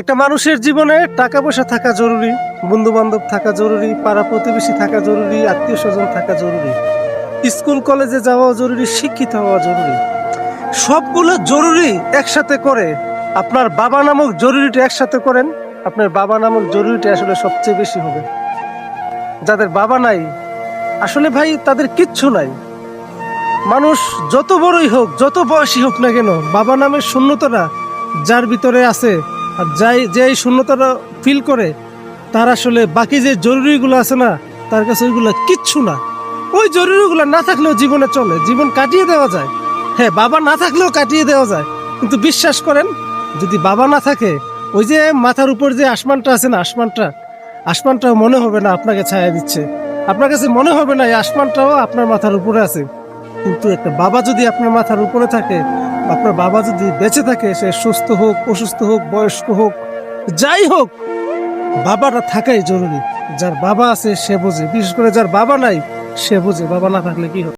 একটা মানুষের জীবনে টাকা পয়সা থাকা জরুরি বন্ধু বান্ধব থাকা জরুরি, পাড়া প্রতিবেশী থাকা জরুরি, আত্মীয় স্বজন থাকা জরুরি, স্কুল, কলেজে যাওয়া জরুরি, শিক্ষিত হওয়া জরুরি। সবগুলো জরুরি একসাথে করে আপনার বাবা নামক জরুরিটা একসাথে করেন, আপনার বাবা নামক জরুরিটা আসলে সবচেয়ে বেশি হবে। যাদের বাবা নাই, আসলে ভাই তাদের কিচ্ছু নাই। মানুষ যত বড়ই হোক, যত বয়সী হোক না কেন, বাবা নামের শূন্যতাটা যার ভিতরে আছে আর যাই যে এই শূন্যতাটা ফিল করে, তার আসলে বাকি যে জরুরিগুলো আছে না, তার কাছে ওইগুলো কিচ্ছু না। ওই জরুরিগুলো না থাকলেও জীবনে চলে। জীবন কাটিয়ে দেওয়া যায়। হ্যাঁ বাবা না থাকলেও কাটিয়ে দেওয়া যায়। কিন্তু বিশ্বাস করেন, যদি বাবা না থাকে, ওই যে মাথার উপর যে আসমানটা আছে না, আসমানটা, আসমানটাও মনে হবে না আপনাকে ছায়া দিচ্ছে। আপনার কাছে মনে হবে না এই আসমানটাও আপনার মাথার উপরে আছে। কিন্তু একটা বাবা যদি আপনার মাথার উপরে থাকে, আপনার বাবা যদি বেঁচে থাকে, সে সুস্থ হোক, অসুস্থ হোক, বয়স্ক হোক, যাই হোক, বাবাটা থাকাই জরুরি। যার বাবা আছে সে বোঝে। বিশেষ করে যার বাবা নাই, সে বোঝে বাবা না থাকলে কি হবে?